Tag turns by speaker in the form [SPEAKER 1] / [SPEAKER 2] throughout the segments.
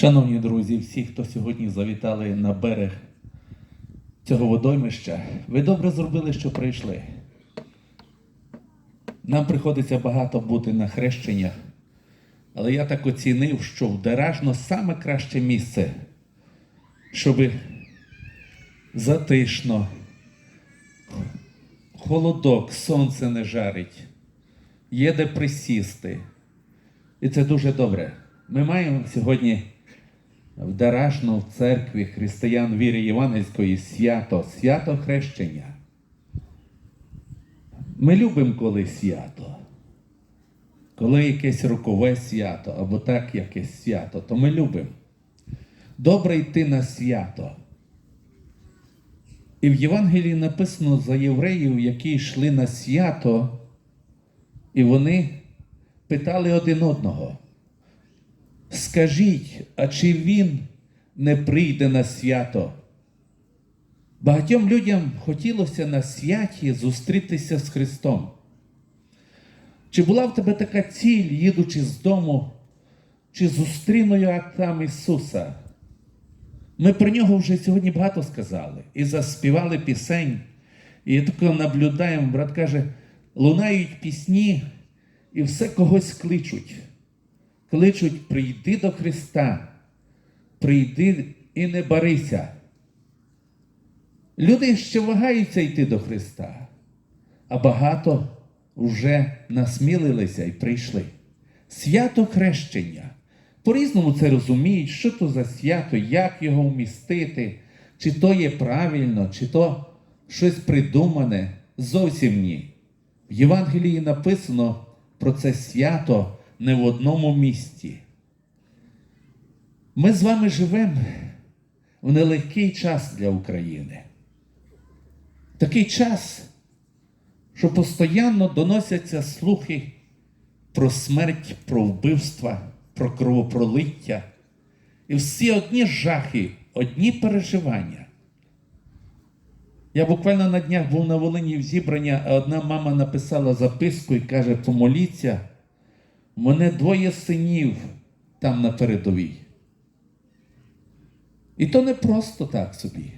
[SPEAKER 1] Шановні друзі, всі, хто сьогодні завітали на берег цього водоймища, ви добре зробили, що прийшли. Нам приходиться багато бути на хрещеннях, але я так оцінив, що в Деражно саме краще місце, щоб затишно, холодок, сонце не жарить, є де присісти. І це дуже добре. Ми маємо сьогодні в Дарашно в церкві християн віри Євангельської свято, свято хрещення. Ми любимо коли свято. Коли якесь рокове свято або так якесь свято, то ми любимо. Добре йти на свято. І в Євангелії написано за євреїв, які йшли на свято, і вони питали один одного. Скажіть, а чи він не прийде на свято? Багатьом людям хотілося на святі зустрітися з Христом. Чи була в тебе така ціль, їдучи з дому, чи зустріну я там Ісуса? Ми про нього вже сьогодні багато сказали і заспівали пісень. І тако наблюдаємо, брат каже, лунають пісні і все когось кличуть. Кличуть, прийди до Христа, прийди і не барися. Люди ще вагаються йти до Христа, а багато вже насмілилися і прийшли. Свято хрещення. По-різному це розуміють, що то за свято, як його вмістити, чи то є правильно, чи то щось придумане. Зовсім ні. В Євангелії написано про це свято не в одному місті. Ми з вами живемо в нелегкий час для України. Такий час, що постійно доносяться слухи про смерть, про вбивства, про кровопролиття. І всі одні жахи, одні переживання. Я буквально на днях був на Волині в зібрання, а одна мама написала записку і каже: помоліться, мене двоє синів там на передовій. І то не просто так собі.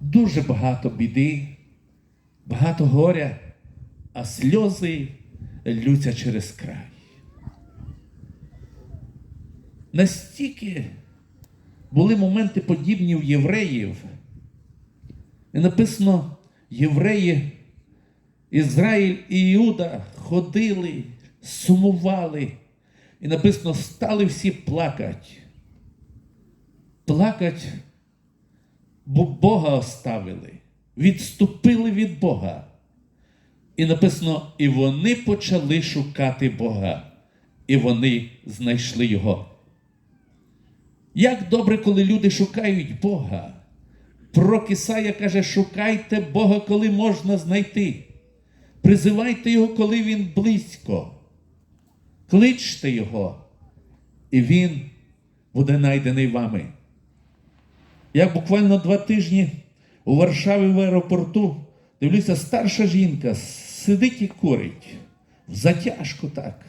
[SPEAKER 1] Дуже багато біди, багато горя, а сльози лються через край. Настільки були моменти подібні в євреїв. І написано, євреї, Ізраїль і Іуда ходили, сумували. І написано, стали всі плакать. Плакать, бо Бога оставили, відступили від Бога. І написано, і вони почали шукати Бога, і вони знайшли Його. Як добре, коли люди шукають Бога. Пророк Ісая каже, шукайте Бога, коли можна знайти. Призивайте Його, коли Він близько. Кличте Його, і Він буде найдений вами. Я буквально два тижні у Варшаві в аеропорту дивлюся, старша жінка сидить і курить. Затяжко так.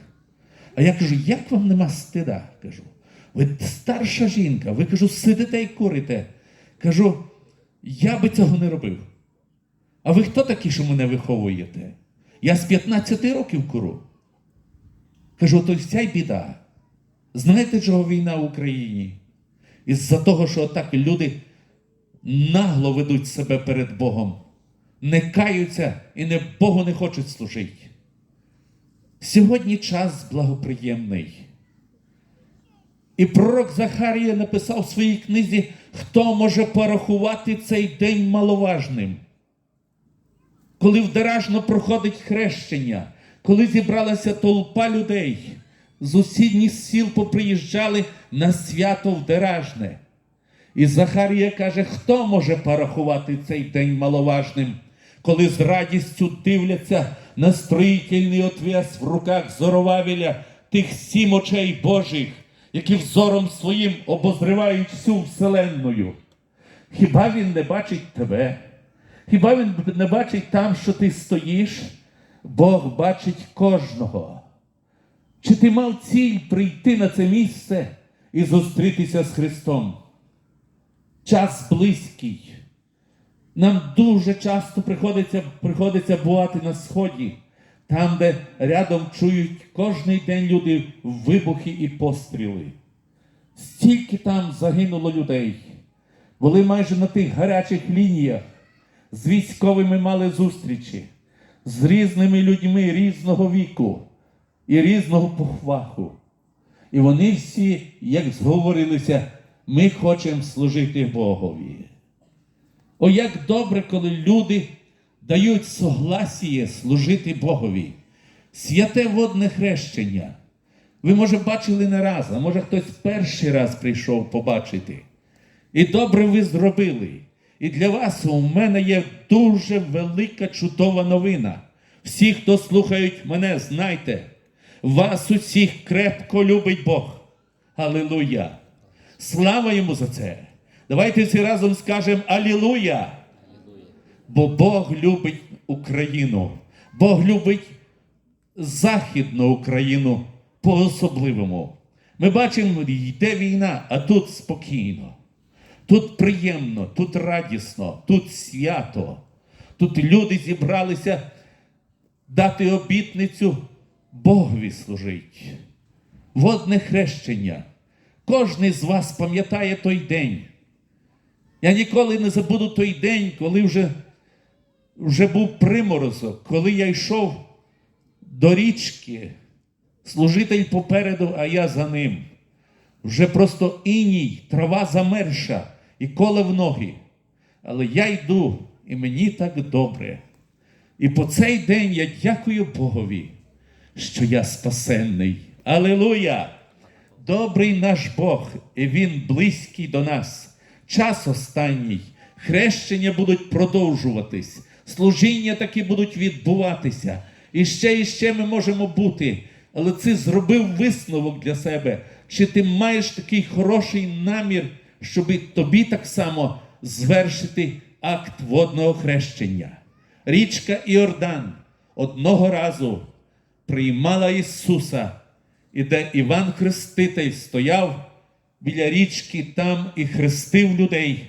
[SPEAKER 1] А я кажу, як вам нема стида? Кажу, ви старша жінка, ви кажу, сидите і курите. Кажу, я би цього не робив. А ви хто такі, що мене виховуєте? Я з 15 років куру. Кажу, то вся й біда. Знаєте, чого війна в Україні? Із-за того, що так люди нагло ведуть себе перед Богом, не каються і не Богу не хочуть служити. Сьогодні час благоприємний. І пророк Захарія написав в своїй книзі, хто може порахувати цей день маловажним. Коли вдаражно проходить хрещення, коли зібралася толпа людей, з усідніх сіл поприїжджали на свято вдаражне. І Захарія каже, хто може порахувати цей день маловажним, коли з радістю дивляться на строїтельний отвес в руках Зоровавіля тих сім очей Божих, які взором своїм обозривають всю вселенною. Хіба він не бачить тебе? Хіба він не бачить там, що ти стоїш? Бог бачить кожного. Чи ти мав ціль прийти на це місце і зустрітися з Христом. Час близький. Нам дуже часто приходиться, приходиться бувати на сході, там, де рядом чують кожний день люди вибухи і постріли. Стільки там загинуло людей. Були майже на тих гарячих лініях. З військовими мали зустрічі, з різними людьми різного віку і різного похваху. І вони всі, як зговорилися, ми хочемо служити Богові. О, як добре, коли люди дають согласіє служити Богові. Святе водне хрещення. Ви, може, бачили не раз, а може хтось перший раз прийшов побачити. І добре ви зробили. І для вас у мене є дуже велика чудова новина. Всі, хто слухають мене, знайте, вас усіх крепко любить Бог. Алілуя! Слава йому за це! Давайте всі разом скажемо Алілуя! Бо Бог любить Україну, Бог любить Західну Україну по-особливому. Ми бачимо, йде війна, а тут спокійно. Тут приємно, тут радісно, тут свято. Тут люди зібралися дати обітницю Богові служить. Водне хрещення. Кожний з вас пам'ятає той день. Я ніколи не забуду той день, коли вже, вже був приморозок, коли я йшов до річки, служитель попереду, а я за ним. Вже просто іній, трава замерша і коле в ноги. Але я йду, і мені так добре. І по цей день я дякую Богові, що я спасенний. Алілуя! Добрий наш Бог, і Він близький до нас. Час останній. Хрещення будуть продовжуватись, служіння таки будуть відбуватися. І ще і ще ми можемо бути. Але ти зробив висновок для себе. Чи ти маєш такий хороший намір, щоб тобі так само звершити акт водного хрещення? Річка Іордан одного разу приймала Ісуса, і де Іван Хреститель стояв біля річки там і хрестив людей.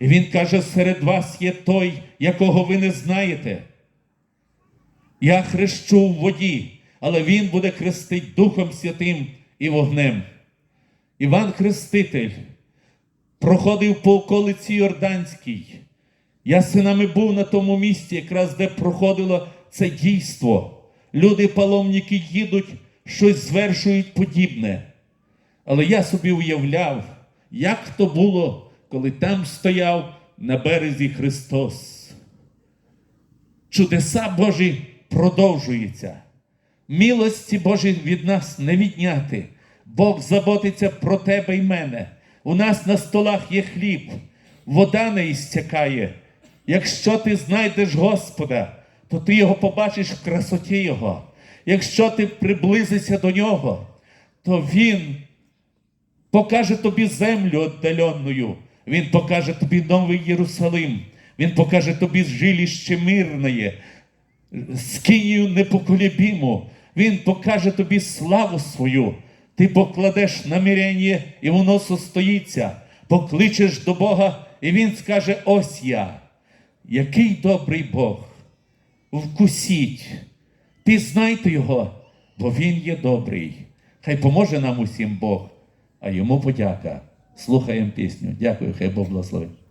[SPEAKER 1] І він каже: серед вас є той, якого ви не знаєте. Я хрещу в воді, але він буде хрестить Духом Святим і вогнем. Іван Хреститель проходив по околиці Йорданській. Я синами був на тому місці, якраз де проходило це дійство. Люди, паломники їдуть, щось звершують подібне. Але я собі уявляв, як то було, коли там стояв на березі Христос. Чудеса Божі продовжуються. Милості Божі від нас не відняти. Бог заботиться про тебе і мене. У нас на столах є хліб, вода не істякає. Якщо ти знайдеш Господа, то ти його побачиш в красоті Його. Якщо ти приблизишся до нього, то Він покаже тобі землю віддаленою. Він покаже тобі новий Єрусалим. Він покаже тобі жилище мирне, скинію непоколебіму. Він покаже тобі славу свою. Ти покладеш наміряння, і воно состоїться. Покличеш до Бога, і Він скаже: ось я. Який добрий Бог. Вкусіть, пізнайте Його, бо Він є добрий. Хай поможе нам усім Бог, а йому подяка. Слухаємо пісню. Дякую, хай Бог благословить.